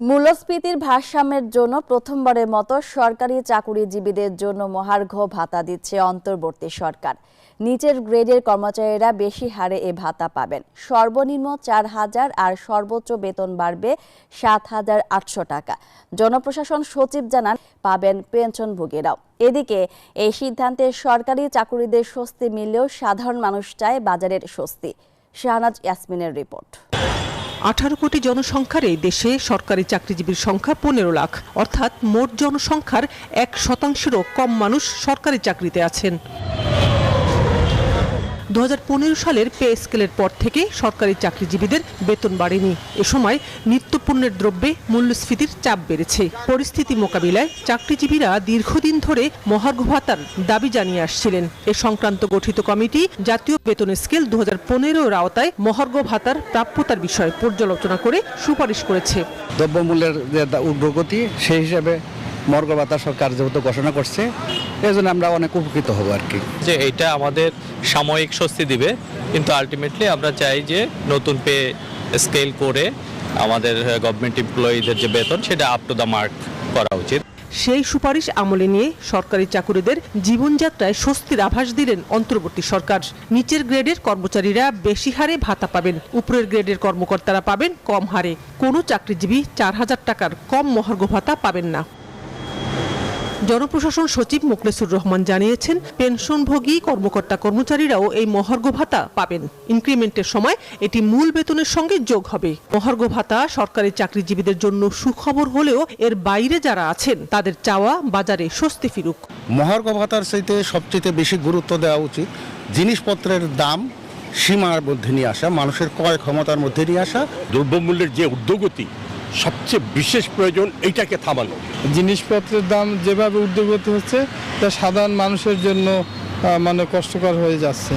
মূল্যস্ফীতির ভারসাম্যের জন্য প্রথমবারের মতো সরকারি চাকুরিজীবীদের জন্য মহার্ঘ ভাতা দিচ্ছে অন্তর্বর্তী সরকার। নিচের গ্রেডের কর্মচারীরা বেশি হারে এ ভাতা পাবেন। সর্বনিম্ন চার হাজার আর সর্বোচ্চ বেতন বাড়বে সাত হাজার আটশো টাকা। জনপ্রশাসন সচিব জানান, পাবেন পেনশনভোগীরাও। এদিকে এই সিদ্ধান্তে সরকারি চাকুরিদের স্বস্তি মিললেও সাধারণ মানুষ চায় বাজারের স্বস্তি। শাহনাজ ইয়াসমিনের রিপোর্ট। আঠারো কোটি জনসংখ্যার এই দেশে সরকারি চাকরিজীবীর সংখ্যা পনেরো লাখ। অর্থাৎ মোট জনসংখ্যার এক শতাংশেরও কম মানুষ সরকারি চাকরিতে আছেন। দুহাজার পনেরো সালের পে স্কেলের পর থেকে সরকারি চাকরিজীবীদের বেতন বাড়েনি। এ সময় নিত্যপণ্যের দ্রব্যে মূল্যস্ফীতির চাপ বেড়েছে। পরিস্থিতি মোকাবিলায় চাকরিজীবীরা দীর্ঘদিন ধরে মহার্ঘ ভাতার দাবি জানিয়ে আসছিলেন। এ সংক্রান্ত গঠিত কমিটি জাতীয় বেতন স্কেল দু হাজার পনেরোর আওতায় মহার্ঘ ভাতার প্রাপ্যতার বিষয়ে পর্যালোচনা করে সুপারিশ করেছে। দ্রব্যমূল্যের যে দা- সেই হিসাবে মর্গ ভাতা সরকার যেহেতু ঘোষণা করছে এই জন্য আমরা অনেক উপকৃত হব আর কি। যে এটা আমাদের সাময়িক স্বস্তি দিবে কিন্তু আলটিমেটলি আমরা চাই যে নতুন পে স্কেল করে আমাদের গভর্নমেন্ট এমপ্লয়ীদের যে বেতন সেটা আপ টু দ্য মার্ক করা উচিত। সেই সুপারিশ আমলে নিয়ে সরকারি চাকুরিদের জীবনযাত্রায় স্বস্তির আভাস দিলেন অন্তর্বর্তী সরকার। নিচের গ্রেডের কর্মচারীরা বেশি হারে ভাতা পাবেন উপরের গ্রেডের কর্মকর্তারা পাবেন কম হারে। কোনো চাকরিজীবী চার হাজার টাকার কম মহার্ঘ ভাতা পাবেন না। জনপ্রশাসন সচিব মোকলেসুর রহমান জানিয়েছেন পেনশনভোগী কর্মকর্তা কর্মচারীরাও এই মহার্ঘ ভাতা পাবেন। ইনক্রিমেন্টের সময় এটি মূল বেতনের সঙ্গে যোগ হবে। মহার্ঘ ভাতা সরকারি চাকরিজীবীদের জন্য সুখবর হলেও এর বাইরে যারা আছেন তাদের চাওয়া বাজারে স্বস্তি ফিরুক। মহার্ঘ ভাতার চাইতে সবচেয়ে বেশি গুরুত্ব দেওয়া উচিত জিনিসপত্রের দাম সীমার মধ্যে নিয়ে আসা মানুষের ক্রয় ক্ষমতার মধ্যে নিয়ে আসা। দ্রব্যমূল্যের যে ঊর্ধ্বগতি সবচেয়ে বিশেষ প্রয়োজন এইটাকে থামানো। জিনিসপত্রের দাম যেভাবে ঊর্ধ্বগতি হচ্ছে, তা সাধারণ মানুষের জন্য মানে কষ্টকর হয়ে যাচ্ছে।